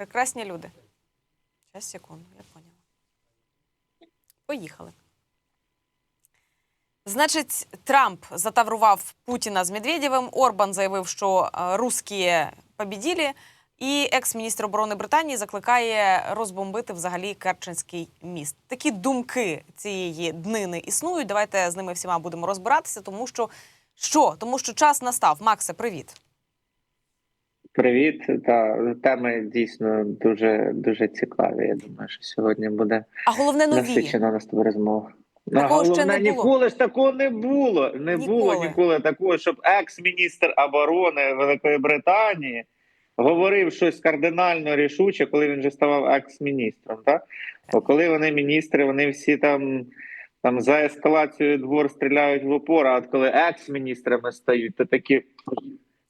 Прекрасні люди. Зараз, секунду, я поняла. Поїхали. Значить, Трамп затаврував Путіна з Медведєвим. Орбан заявив, що е, русські побіділі. І екс-міністр оборони Британії закликає розбомбити взагалі Керченський міст. Такі думки цієї днини існують. Давайте з ними всіма будемо розбиратися, тому що що? Тому що час настав. Максе, привіт. Привіт, та теми дійсно дуже дуже цікаві. Я думаю, що сьогодні буде А головне нові. насичена на з тобою розмова. Ну, Такого ще головне, не було. ніколи ж такого не було. Не було Ніколи. ніколи такого, щоб екс-міністр оборони Великої Британії говорив щось кардинально рішуче, коли він вже ставав екс-міністром. Так? Бо коли вони міністри, вони всі там. Там за ескалацією двор стріляють в опор, а от коли екс-міністрами стають, то такі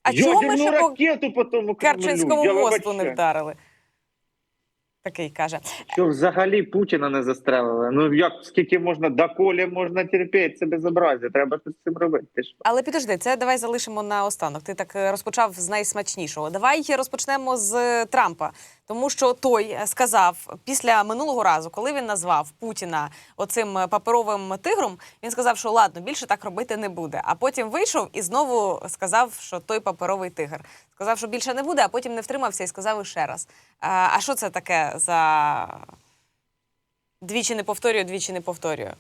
А чому ми ще ракету по тому Керченському Кремлю, мосту не вдарили? Такий каже. Що взагалі Путіна не застрелили? Ну як скільки можна доколі можна терпіти це безобразя? Треба щось з цим робити. Ти Але підожди, це давай залишимо на останок. Ти так е, розпочав з найсмачнішого. Давай розпочнемо з е, Трампа, тому що той е, сказав після минулого разу, коли він назвав Путіна оцим е, паперовим тигром, він сказав, що ладно, більше так робити не буде. А потім вийшов і знову сказав, що той паперовий тигр. Сказав, що більше не буде, а потім не втримався і сказав іще раз. А, а що це таке за двічі не повторюю, двічі не повторюю?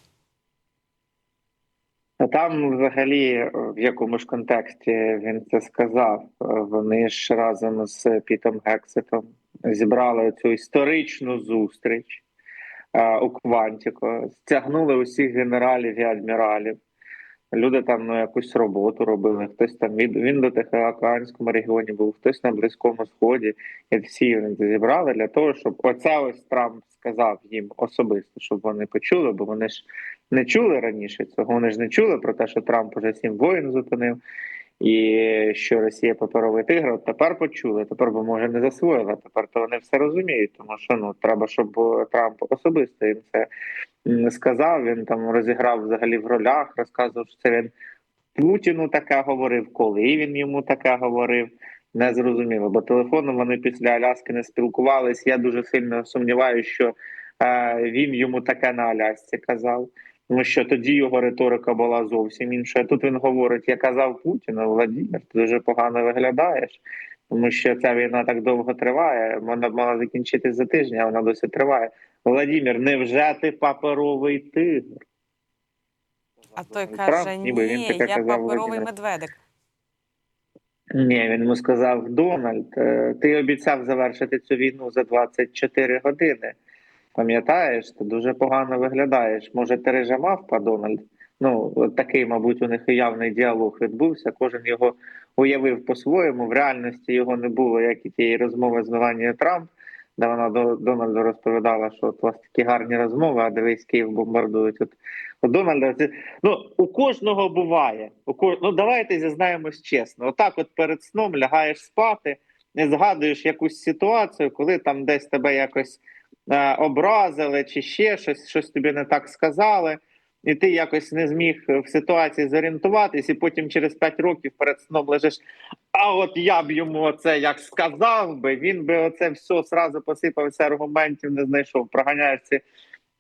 Там, взагалі, в якому ж контексті він це сказав? Вони ж разом з Пітом Гексетом зібрали цю історичну зустріч е, у Квантіко, стягнули усіх генералів і адміралів. Люди там ну, якусь роботу робили. Хтось там від він до Тихоокеанському регіоні був, хтось на Близькому Сході. І всі вони зібрали для того, щоб оце ось Трамп сказав їм особисто, щоб вони почули, бо вони ж не чули раніше цього. Вони ж не чули про те, що Трамп уже сім воїн зупинив, і що Росія паперовий тигр. От тепер почули. Тепер би може не засвоїли. Тепер то вони все розуміють, тому що ну треба, щоб Трамп особисто їм це сказав. Він там розіграв взагалі в ролях, розказував, що це він Путіну таке говорив, коли він йому таке говорив. Не зрозуміло, бо телефоном вони після Аляски не спілкувались. Я дуже сильно сумніваюся, що е, він йому таке на Алясці казав. Тому що тоді його риторика була зовсім інша. Тут він говорить: я казав Путіну, Владимир, ти дуже погано виглядаєш, тому що ця війна так довго триває. Вона мала закінчитись за тиждень, а вона досі триває. Владимир, невже ти паперовий тигр? А той каже: ніби він ні, таке я казав паперовий Володимир. медведик. Ні, він йому сказав: Дональд, е, ти обіцяв завершити цю війну за 24 години. Пам'ятаєш, ти дуже погано виглядаєш. Може, ти режимав па Дональд? Ну, такий, мабуть, у них явний діалог відбувся. Кожен його уявив по-своєму. В реальності його не було, як і тієї розмови з Меланією Трамп, де вона до Дональду розповідала, що от у вас такі гарні розмови, а дивись, Київ бомбардують. От у Дональда ну у кожного буває. У ко... Ну давайте зізнаємось чесно. Отак, от перед сном лягаєш спати, не згадуєш якусь ситуацію, коли там десь тебе якось е, образили, чи ще щось, щось тобі не так сказали. І ти якось не зміг в ситуації зорієнтуватись, і потім через 5 років перед сном лежиш. А от я б йому оце як сказав би, він би оце все сразу посипався аргументів, не знайшов. Проганяєш ці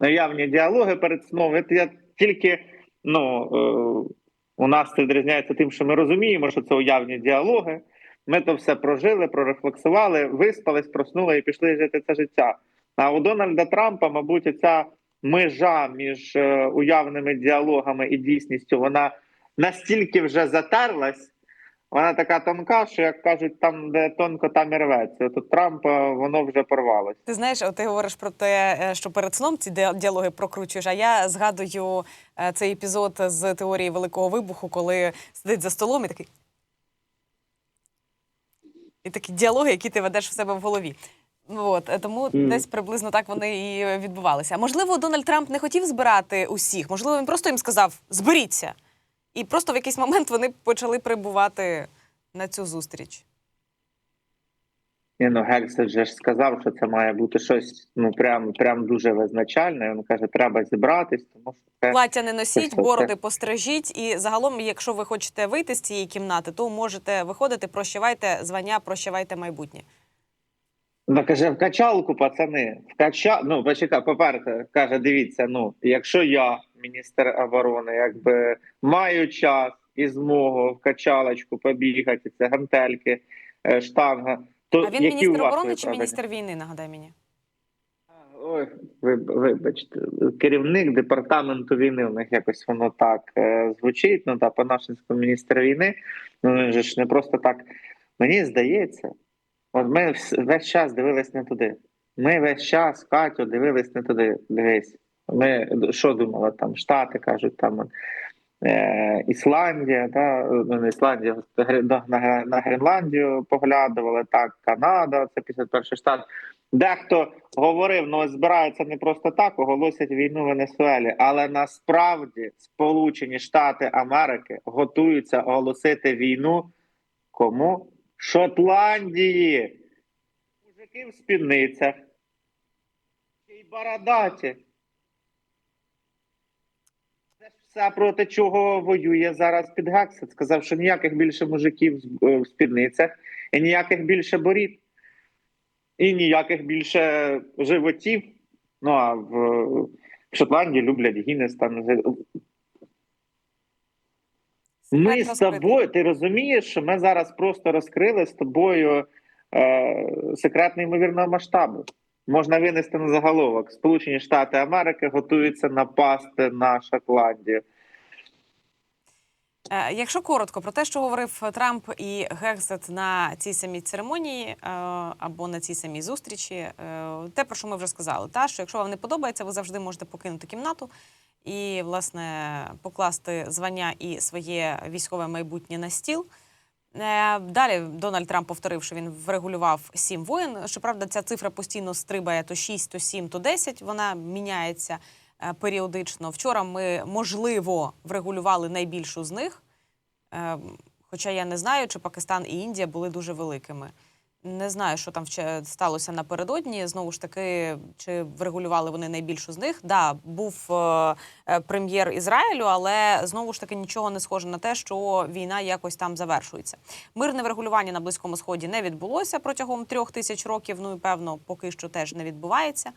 наявні діалоги перед сном. От я тільки ну е, у нас це відрізняється тим, що ми розуміємо, що це уявні діалоги. Ми то все прожили, прорефлексували, виспались, проснули і пішли жити це життя. А у Дональда Трампа, мабуть, ця межа між е, уявними діалогами і дійсністю, вона настільки вже затерлась. Вона така тонка, що як кажуть, там, де тонко, там і рветься. От у Трампа воно вже порвалось. Ти знаєш, ти говориш про те, е, що перед сном ці діалоги прокручуєш. А я згадую е, цей епізод з теорії великого вибуху, коли сидить за столом і такий. І такі діалоги, які ти ведеш в себе в голові. От е, тому Мгм. десь приблизно так вони і відбувалися. Можливо, Дональд Трамп не хотів збирати усіх. Можливо, він просто їм сказав: зберіться. І просто в якийсь момент вони почали прибувати на цю зустріч. Ні, ну Гексет же ж сказав, що це має бути щось ну прям прям дуже визначальне. Він каже, треба зібратись, тому що це Плаття не носіть, Це- бороди постражіть. І загалом, якщо ви хочете вийти з цієї кімнати, то можете виходити, прощавайте звання, прощавайте майбутнє. Ну, каже, в качалку, пацани. В кача... Ну, почекай, по-перше, каже, дивіться, ну, якщо я, міністр оборони, якби маю час і змогу в качалочку побігати, це гантельки, е, штанга, то А він які у міністр вас оборони чи міністр війни? Нагадай мені. Ой, вибачте, керівник департаменту війни. У них якось воно так е, звучить. Ну та по-нашенському міністр війни. Ну він же ж не просто так. Мені здається, от ми весь час дивились не туди. Ми весь час, Катю, дивились не туди. Дивись. Ми що думали там? Штати кажуть, там е, Ісландія, та ну, не Ісландія, на, на, Гренландію поглядували, так, Канада, це 51 штат. Дехто говорив, ну збираються не просто так, оголосять війну Венесуелі, але насправді Сполучені Штати Америки готуються оголосити війну кому? Шотландії. Мужики в спідницях. й бородаті. Це ж все проти чого воює зараз під Гексет. Сказав, що ніяких більше мужиків е, в спідницях і ніяких більше борід і ніяких більше животів. Ну а в, в Шотландії люблять Гіннес там. Ми з тобою, ти розумієш, що ми зараз просто розкрили з тобою е, секрет неймовірного масштабу. Можна винести на заголовок. Сполучені Штати Америки готуються напасти на Шотландію. Е, Якщо коротко про те, що говорив Трамп і Гексет на цій самій церемонії е, або на цій самій зустрічі, е, те, про що ми вже сказали, та що якщо вам не подобається, ви завжди можете покинути кімнату і, власне, покласти звання і своє військове майбутнє на стіл. Е, Далі Дональд Трамп повторив, що він врегулював сім воїн. Щоправда, ця цифра постійно стрибає то 6, то 7, то 10. Вона міняється е, періодично. Вчора ми, можливо, врегулювали найбільшу з них. Е, Хоча я не знаю, чи Пакистан і Індія були дуже великими. Не знаю, що там сталося напередодні. Знову ж таки, чи врегулювали вони найбільшу з них? Да, був е, е, прем'єр Ізраїлю, але знову ж таки нічого не схоже на те, що війна якось там завершується. Мирне врегулювання на близькому сході не відбулося протягом трьох тисяч років. Ну і певно, поки що теж не відбувається.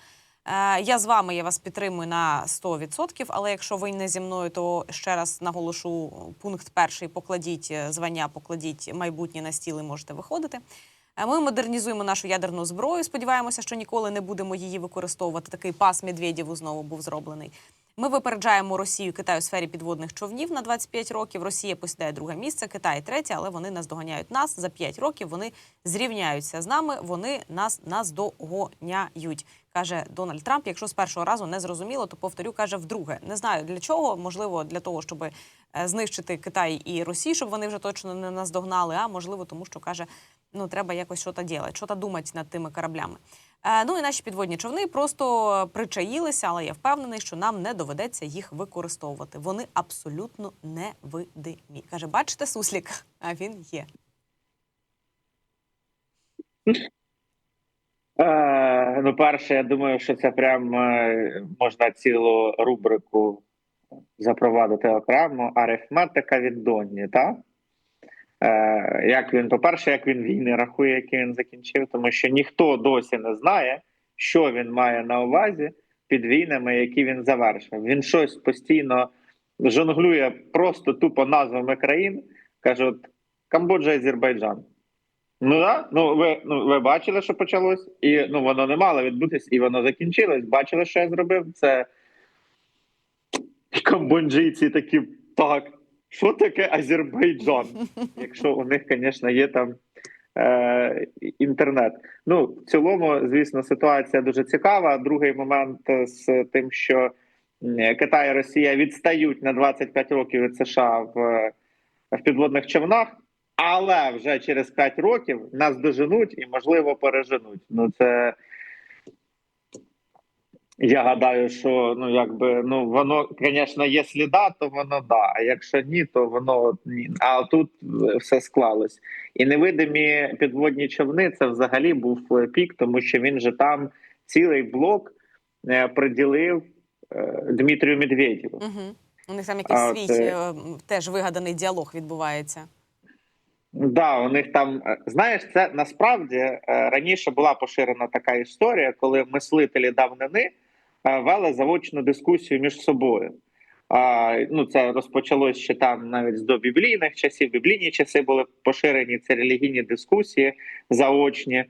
Е, Я з вами, я вас підтримую на 100%, але якщо ви не зі мною, то ще раз наголошу пункт перший: покладіть звання, покладіть майбутнє на стіл і можете виходити. Ми модернізуємо нашу ядерну зброю. Сподіваємося, що ніколи не будемо її використовувати. Такий пас Медведєву знову був зроблений. Ми випереджаємо Росію Китай у сфері підводних човнів на 25 років. Росія посідає друге місце, Китай третє, але вони наздоганяють нас. За 5 років вони зрівняються з нами. Вони нас наздоганяють, каже Дональд Трамп. Якщо з першого разу не зрозуміло, то повторю, каже вдруге. Не знаю для чого. Можливо, для того, щоб е, знищити Китай і Росію, щоб вони вже точно не наздогнали. А можливо, тому що каже, ну треба якось щось робити, щось думати над тими кораблями. Е, Ну і наші підводні човни просто причаїлися, але я впевнений, що нам не доведеться їх використовувати. Вони абсолютно невидимі. Каже, бачите, суслік, а він є. Е, ну, перше, я думаю, що це прям е, можна цілу рубрику запровадити окремо. Арифметика від Донні, так? Е, як він, по-перше, як він війни рахує, які він закінчив, тому що ніхто досі не знає, що він має на увазі під війнами, які він завершив. Він щось постійно жонглює просто тупо назвами країн. Каже, от Камбоджа, Азербайджан. Ну да, ну ви ну ви бачили, що почалось, і ну воно не мало відбутись, і воно закінчилось. Бачили, що я зробив? Це камбоджійці такі так. Що таке Азербайджан? Якщо у них, звісно, є там е, інтернет. Ну, в цілому, звісно, ситуація дуже цікава. Другий момент з тим, що Китай і Росія відстають на 25 років від США в, в підводних човнах. Але вже через 5 років нас доженуть і, можливо, переженуть. Ну, це я гадаю, що ну якби ну воно, звісно, є сліда, то воно да. А якщо ні, то воно от ні. А тут все склалось. І невидимі підводні човни це взагалі був пік, тому що він же там цілий блок е, приділив е, Дмитрію Медведєву. Угу. У них там якийсь свій це- е, теж вигаданий діалог відбувається. Да, у них там знаєш, це насправді раніше була поширена така історія, коли мислителі давнини вели заочну дискусію між собою. А, ну, це розпочалось ще там навіть з до біблійних часів. Біблійні часи були поширені ці релігійні дискусії заочні.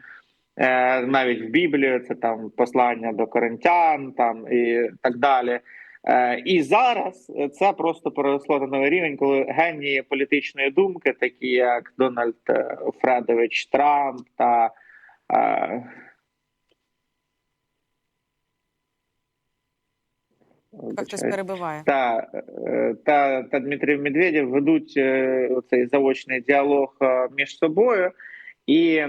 Е, навіть в Біблії це там послання до коринтян, там і так далі. Е, і зараз це просто переросло на новий рівень, коли генії політичної думки, такі як Дональд е, Фредович Трамп та е, Так хтось перебиває. та, е, та, та Дмитрій Медведєв ведуть цей заочний діалог е, між собою. І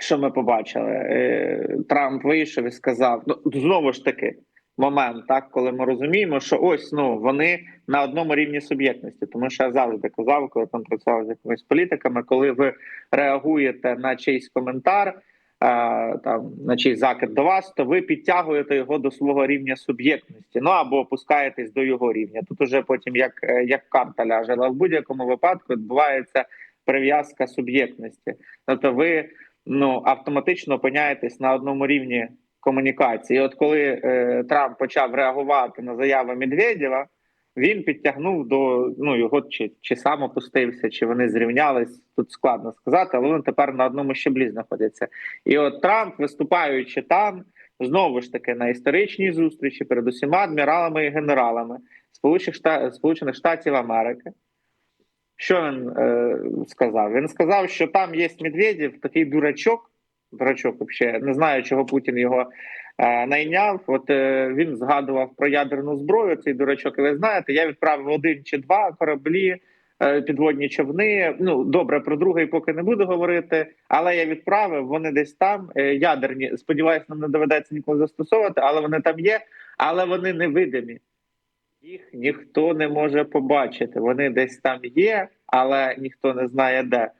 що ми побачили? Трамп вийшов і сказав: ну знову ж таки, момент, так коли ми розуміємо, що ось ну вони на одному рівні суб'єктності. Тому що я завжди казав, коли там працював з якимись політиками, коли ви реагуєте на чийсь коментар. Там на чийсь закид до вас, то ви підтягуєте його до свого рівня суб'єктності, ну або опускаєтесь до його рівня. Тут уже потім як, е, як карта ляже, але в будь-якому випадку відбувається прив'язка суб'єктності. Тобто, ви ну автоматично опиняєтесь на одному рівні комунікації. От коли е, Трамп почав реагувати на заяви Медведєва, він підтягнув до ну його чи, чи сам опустився, чи вони зрівнялись. Тут складно сказати, але вони тепер на одному щеблі знаходяться. І от Трамп, виступаючи там, знову ж таки на історичній зустрічі перед усіма адміралами і генералами Сполучених Штатів, Америки. Що він е, сказав? Він сказав, що там є Медведєв, такий дурачок. Дурачок, взагалі, не знаю, чого Путін його е, найняв. От е, він згадував про ядерну зброю. Цей дурачок, і ви знаєте, я відправив один чи два кораблі, е, підводні човни. Ну добре, про другий поки не буду говорити, але я відправив. Вони десь там е, ядерні. Сподіваюсь, нам не доведеться ніколи застосовувати, але вони там є, але вони невидимі. Їх ніхто не може побачити. Вони десь там є, але ніхто не знає де.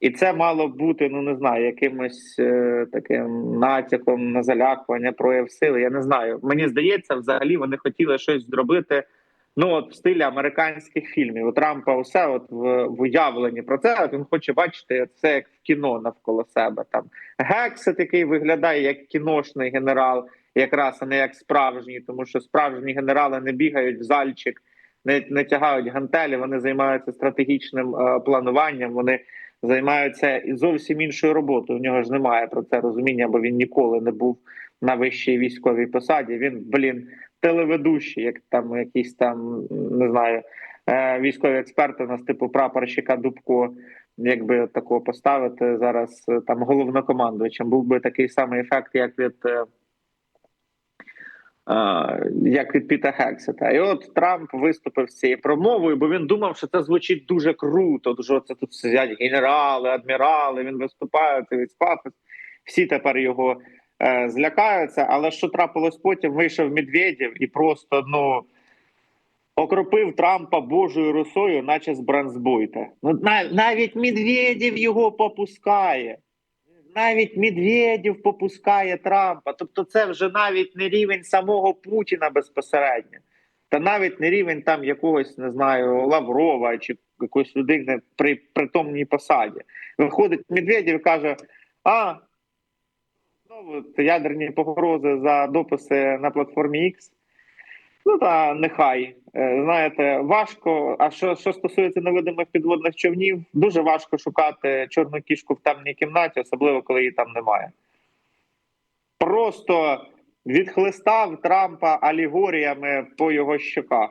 І це мало бути, ну не знаю, якимось е, таким натяком на залякування, прояв сили. Я не знаю. Мені здається, взагалі вони хотіли щось зробити. Ну, от в стилі американських фільмів. У Трампа усе от в, в уявленні про це. Він хоче бачити це як в кіно навколо себе. Там Гексет, який виглядає як кіношний генерал, якраз а не як справжній, тому що справжні генерали не бігають в зальчик, не, не тягають гантелі. Вони займаються стратегічним е, плануванням. Вони займаються і зовсім іншою роботою. У нього ж немає про це розуміння, бо він ніколи не був на вищій військовій посаді. Він, блін, телеведущий, як там якісь там не знаю, е, військові експерти нас, типу прапорщика Дубко. Якби такого поставити зараз е, там головнокомандувачем, був би такий самий ефект, як від е, як від Піта Хексета. І от Трамп виступив з цією промовою, бо він думав, що це звучить дуже круто. Дуже це тут сидять генерали, адмірали. Він виступає це від пафос. Всі тепер його е, злякаються. Але що трапилось потім? Вийшов Медведєв і просто ну. Окропив Трампа Божою росою, наче з бранзбойта. Ну нав- навіть Медведєв його попускає. Навіть Медведєв попускає Трампа. Тобто, це вже навіть не рівень самого Путіна безпосередньо, та навіть не рівень там якогось, не знаю, Лаврова чи якоїсь людини при притомній посаді. Виходить Медведєв каже: А, знову ядерні погрози за дописи на платформі X. Ну та нехай Е, знаєте, важко. А що, що стосується невидимих підводних човнів, дуже важко шукати чорну кішку в темній кімнаті, особливо коли її там немає. Просто відхлистав Трампа алегоріями по його щоках.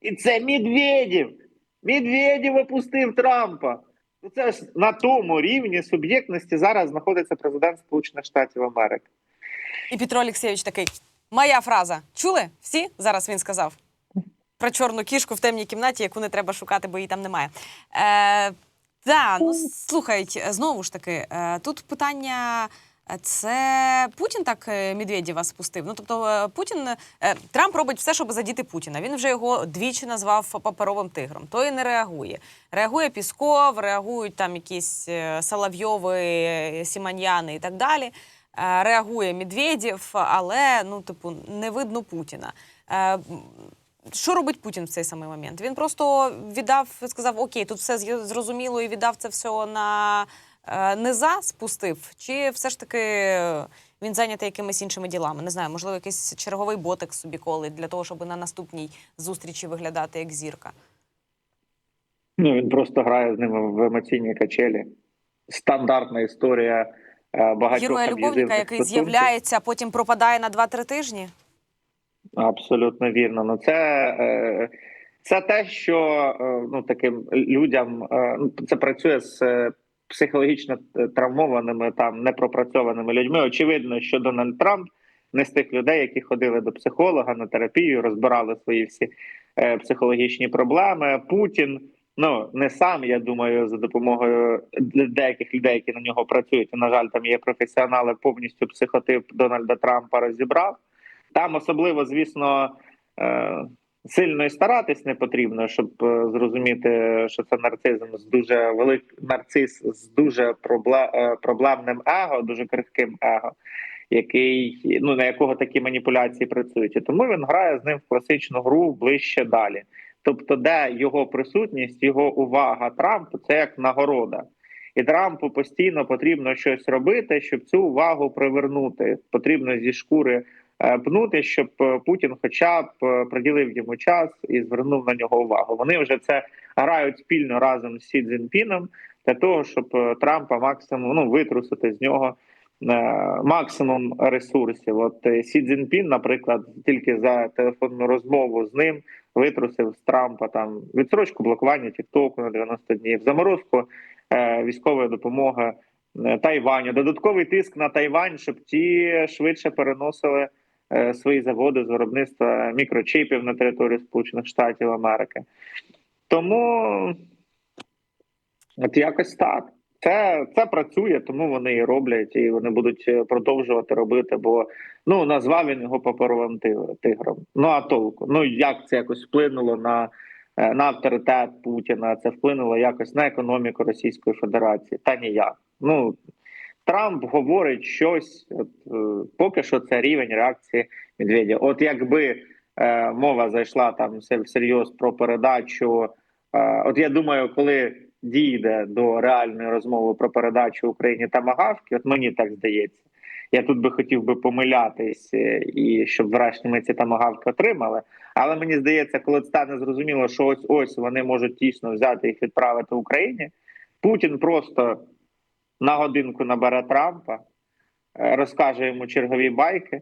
І це Медведєв! Медведєв опустив Трампа. Ну це ж на тому рівні суб'єктності зараз знаходиться президент Сполучених Штатів Америки. І Петро Олексійович такий. Моя фраза. Чули? Всі? Зараз він сказав. Про чорну кішку в темній кімнаті, яку не треба шукати, бо її там немає. Е, да, ну слухають, знову ж таки, е, тут питання. е, Це Путін так е, Медведєва спустив. Ну тобто е, Путін е, Трамп робить все, щоб задіти Путіна. Він вже його двічі назвав паперовим тигром. Той не реагує. Реагує Пісков, реагують там якісь е, Соловйови, е, Сіманьяни і так далі. Е, Реагує Медведєв, але ну, типу, не видно Путіна. Е, Що робить Путін в цей самий момент? Він просто віддав, сказав: Окей, тут все зрозуміло, і віддав це все на е, низа, спустив. Чи все ж таки він зайнятий якимись іншими ділами? Не знаю, можливо, якийсь черговий ботекс собі колить для того, щоб на наступній зустрічі виглядати як зірка. Ну він просто грає з ними в емоційні качелі. Стандартна історія багатьох Героя любовника, який з'являється, потім пропадає на 2-3 тижні. Абсолютно вірно. Ну це, е, це те, що е, ну таким людям е, ну, це працює з е, психологічно травмованими там непропрацьованими людьми. Очевидно, що Дональд Трамп не з тих людей, які ходили до психолога на терапію, розбирали свої всі е, психологічні проблеми. Путін. Ну не сам, я думаю, за допомогою деяких людей, які на нього працюють. і, На жаль, там є професіонали, повністю психотип Дональда Трампа розібрав. Там особливо, звісно, е, сильно і старатись не потрібно, щоб е, зрозуміти, що це нарцизм з дуже велик нарцис з дуже е, проблемним его, дуже крихким его, який ну на якого такі маніпуляції працюють. І тому він грає з ним в класичну гру ближче далі. Тобто, де його присутність, його увага Трампу це як нагорода. І Трампу постійно потрібно щось робити, щоб цю увагу привернути. Потрібно зі шкури е, пнути, щоб е, Путін, хоча б е, приділив йому час і звернув на нього увагу. Вони вже це грають спільно разом з Сі Цзіньпіном для того, щоб Трампа максимум ну витрусити з нього. Е, Максимум ресурсів. От е, Сі Цзіньпін, наприклад, тільки за телефонну розмову з ним витрусив з Трампа там відсрочку блокування Тіктоку на 90 днів, заморозку е, військової допомоги е, Тайваню, додатковий тиск на Тайвань, щоб ті швидше переносили свої заводи з виробництва мікрочипів на територію Сполучених Штатів Америки. Тому от якось так. Це, це працює, тому вони і роблять, і вони будуть е, продовжувати робити. Бо ну назвав він його паперовим тигром. Ну а толку? Ну як це якось вплинуло на, е, на авторитет Путіна? Це вплинуло якось на економіку Російської Федерації? Та ніяк. Ну Трамп говорить щось. От, е, поки що це рівень реакції Медведя. От якби е, мова зайшла там все- всерйоз про передачу. От я думаю, коли дійде до реальної розмови про передачу Україні Тамагавки, от мені так здається. Я тут би хотів би помилятись, е, і щоб врешті ми ці тамагавки отримали. Але мені здається, коли стане зрозуміло, що ось ось вони можуть дійсно взяти їх відправити Україні, Путін просто на годинку набере Трампа, е, розкаже йому чергові байки.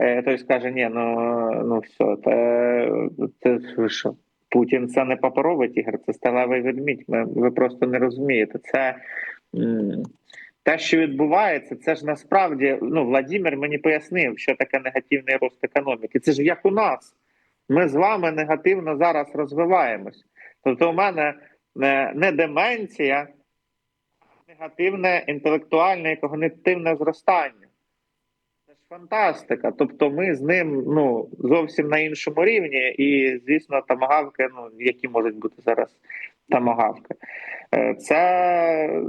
е, Той скаже: ні, ну, ну все, це ви що? Путін це не паперовий тігр, це сталевий ведмідь. Ми, ви просто не розумієте. Це те, що відбувається, це ж насправді ну Владимир мені пояснив, що таке негативний рост економіки. Це ж як у нас. Ми з вами негативно зараз розвиваємось. Тобто, у мене не, не деменція, а негативне інтелектуальне і когнитивне зростання. Фантастика. Тобто, ми з ним ну зовсім на іншому рівні, і звісно, тамагавки, ну які можуть бути зараз тамагавки. Е, Це,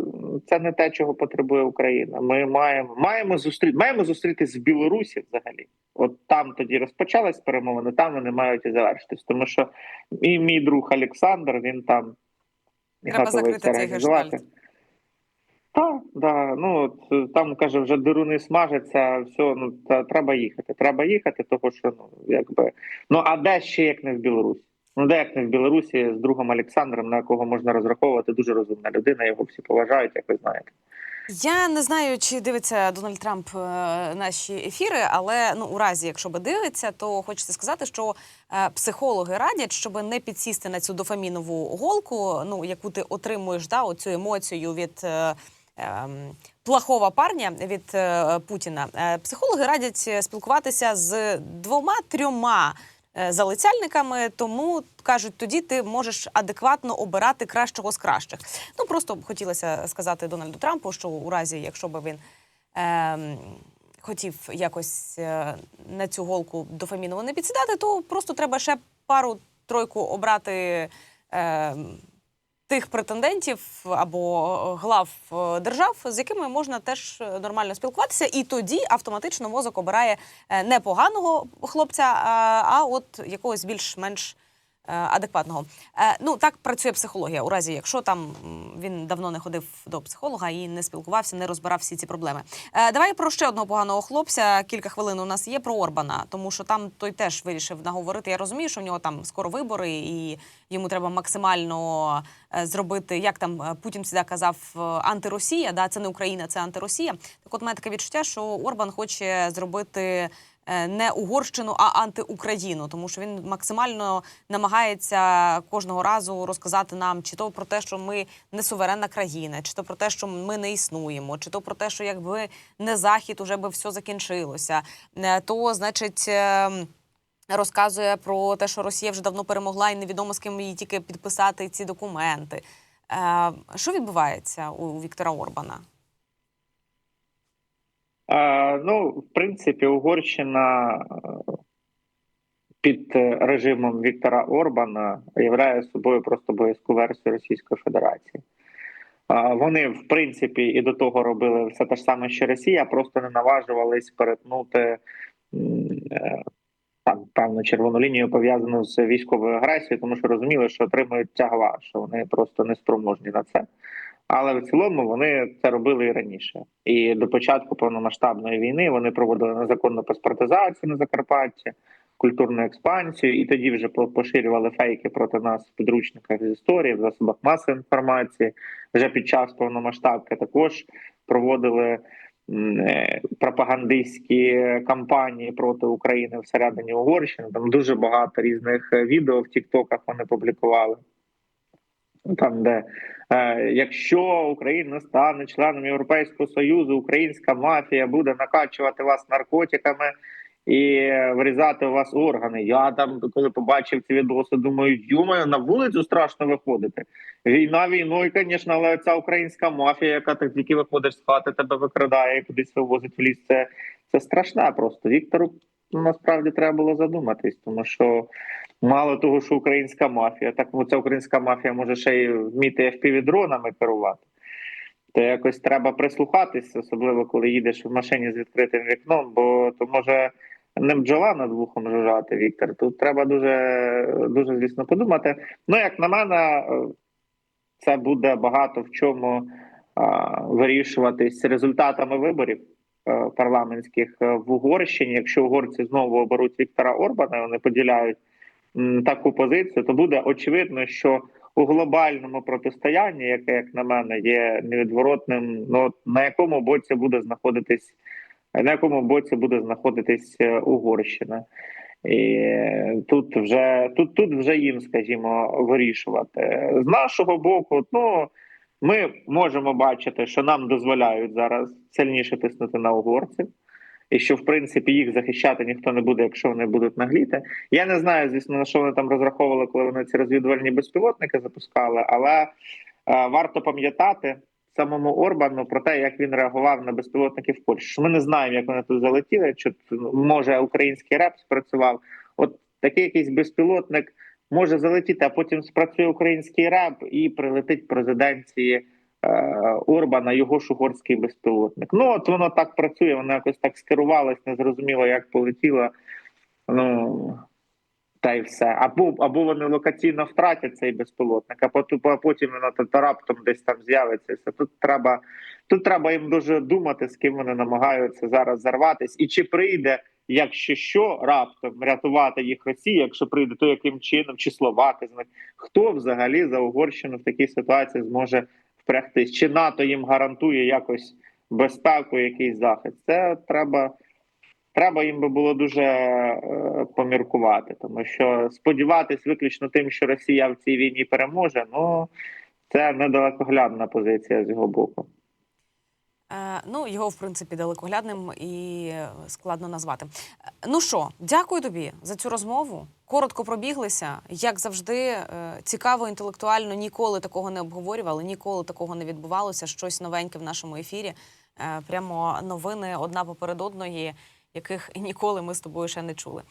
це не те, чого потребує Україна. Ми маємо маємо зустріти маємо зустрітись в Білорусі взагалі. От там тоді розпочались перемовини, там вони мають і завершитись. Тому що і мій друг Олександр він там Треба закрити цей гештальт. Так, да, ну е, там каже, вже дируни смажаться, все, ну та треба їхати. Треба їхати, того що ну якби ну а де ще як не в Білорусі? Ну де як не в Білорусі з другом Олександром, на якого можна розраховувати, дуже розумна людина. Його всі поважають, як ви знаєте. Я не знаю, чи дивиться Дональд Трамп е, наші ефіри, але ну у разі, якщо би дивиться, то хочеться сказати, що е, психологи радять, щоб не підсісти на цю дофамінову голку, ну яку ти отримуєш, да, оцю емоцію від. Е, ем, Плохого парня від е, Путіна. Е, психологи радять е, спілкуватися з двома-трьома е, залицяльниками, тому кажуть, тоді ти можеш адекватно обирати кращого з кращих. Ну просто хотілося сказати Дональду Трампу, що у разі, якщо би він ем, хотів якось е, на цю голку дофамінову не підсідати, то просто треба ще пару-тройку обрати. ем, тих претендентів або е, глав е, держав, з якими можна теж е, нормально спілкуватися, і тоді автоматично мозок обирає е, не поганого хлопця, а, от якогось більш-менш е, адекватного. Е, Ну так працює психологія. У разі, якщо там він давно не ходив до психолога і не спілкувався, не розбирав всі ці проблеми. Е, Давай про ще одного поганого хлопця. Кілька хвилин у нас є про Орбана, тому що там той теж вирішив наговорити. Я розумію, що в нього там скоро вибори, і йому треба максимально е, зробити, як там е, Путін завжди казав, е, антиросія. Да, це не Україна, це антиросія. Так, от мене таке відчуття, що Орбан хоче зробити. Е, Не Угорщину, а антиукраїну, тому що він максимально намагається кожного разу розказати нам, чи то про те, що ми не суверенна країна, чи то про те, що ми не існуємо, чи то про те, що якби не захід, уже би все закінчилося. Е, То, значить. ем, Розказує про те, що Росія вже давно перемогла, і невідомо з ким їй тільки підписати ці документи. Е, що відбувається у Віктора Орбана? Ну, в принципі, Угорщина е, під е, режимом Віктора Орбана являє собою просто боязку версію Російської Федерації. Вони, в принципі, і до того робили все те ж саме, що Росія, просто не наважувались перетнути е, там певну червону лінію пов'язану з військовою агресією, тому що розуміли, що отримують тягла, що вони просто не спроможні на це. Але в цілому вони це робили і раніше. І до початку повномасштабної війни вони проводили незаконну паспортизацію на Закарпатті, культурну експансію, і тоді вже поширювали фейки проти нас в підручниках з історії, в засобах масової інформації. Вже під час повномасштабки також проводили е, пропагандистські кампанії проти України всередині Угорщини. Там дуже багато різних е, відео в Тіктоках вони публікували. Там, де е, якщо Україна стане членом Європейського союзу, українська мафія буде накачувати вас наркотиками і вирізати у вас органи. Я там, коли побачив ці відоси, думаю, юмою на вулицю страшно виходити. Війна війною, звісно, але ця українська мафія, яка ти тільки виходиш з хати, тебе викрадає і кудись вивозить в ліс. Це, це страшне просто. Віктору ну, насправді треба було задуматись, тому що. Мало того, що українська мафія, так ну, ця українська мафія може ще й вміти FPV-дронами керувати. То якось треба прислухатися, особливо коли їдеш в машині з відкритим вікном, бо то може не бджола над вухом жужжати, Віктор. Тут треба дуже, дуже звісно подумати. Ну, як на мене, це буде багато в чому а, вирішуватись результатами виборів е, парламентських е, в Угорщині. Якщо угорці знову оберуть Віктора Орбана, вони поділяють таку позицію, то буде очевидно, що у глобальному протистоянні, яке, як на мене, є невідворотним, ну на якому боці буде знаходитись, на якому боці буде знаходитись е, Угорщина. І тут вже тут, тут вже їм, скажімо, вирішувати з нашого боку. Ну ми можемо бачити, що нам дозволяють зараз сильніше тиснути на угорців, і що в принципі їх захищати ніхто не буде, якщо вони будуть нагліти. Я не знаю, звісно, на що вони там розраховували, коли вони ці розвідувальні безпілотники запускали, але е, варто пам'ятати самому Орбану про те, як він реагував на безпілотники в Польщі. Ми не знаємо, як вони тут залетіли, чи ну, може український реп спрацював. От такий якийсь безпілотник може залетіти, а потім спрацює український реп і прилетить президенції. Е, Орбана, його ж угорський безпілотник. Ну от воно так працює, воно якось так скерувалось, незрозуміло, як полетіло. Ну та й все. Або або вони локаційно втратять цей безпілотник, а потім, а потім воно та- раптом десь там з'явиться. Тут треба тут треба їм дуже думати, з ким вони намагаються зараз зарватись, і чи прийде, якщо що, раптом рятувати їх Росія, якщо прийде, то яким чином, чи словаки з них хто взагалі за Угорщину в такій ситуації зможе впрягтись? Чи НАТО їм гарантує якось безпеку, якийсь захист? Це треба. Треба їм би було дуже е, поміркувати, тому що сподіватись виключно тим, що Росія в цій війні переможе, ну це недалекоглядна позиція з його боку. Е, ну, його, в принципі, далекоглядним і складно назвати. Е, Ну що, дякую тобі за цю розмову. Коротко пробіглися. Як завжди, е, цікаво, інтелектуально ніколи такого не обговорювали, ніколи такого не відбувалося. Щось новеньке в нашому ефірі. Прямо новини одна поперед одної. яких ніколи ми з тобою ще не чули.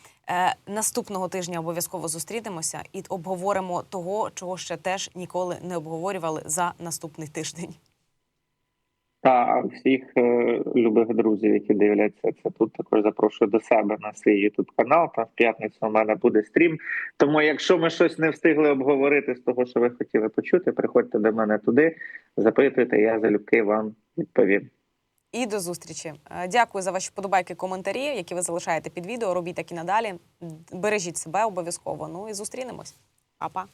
Наступного тижня обов'язково зустрінемося і обговоримо того, чого ще теж ніколи не обговорювали за наступний тиждень. Та всіх е, любих друзів, які дивляться це тут, також запрошую до себе на свій youtube канал. Там в п'ятницю у мене буде стрім. Тому, якщо ми щось не встигли обговорити з того, що ви хотіли почути, приходьте до мене туди, запитуйте, я залюбки вам відповім. І до зустрічі. Е, Дякую за ваші подобайки, коментарі, які ви залишаєте під відео. Робіть так і надалі. Бережіть себе обов'язково. Ну і зустрінемось. Па-па.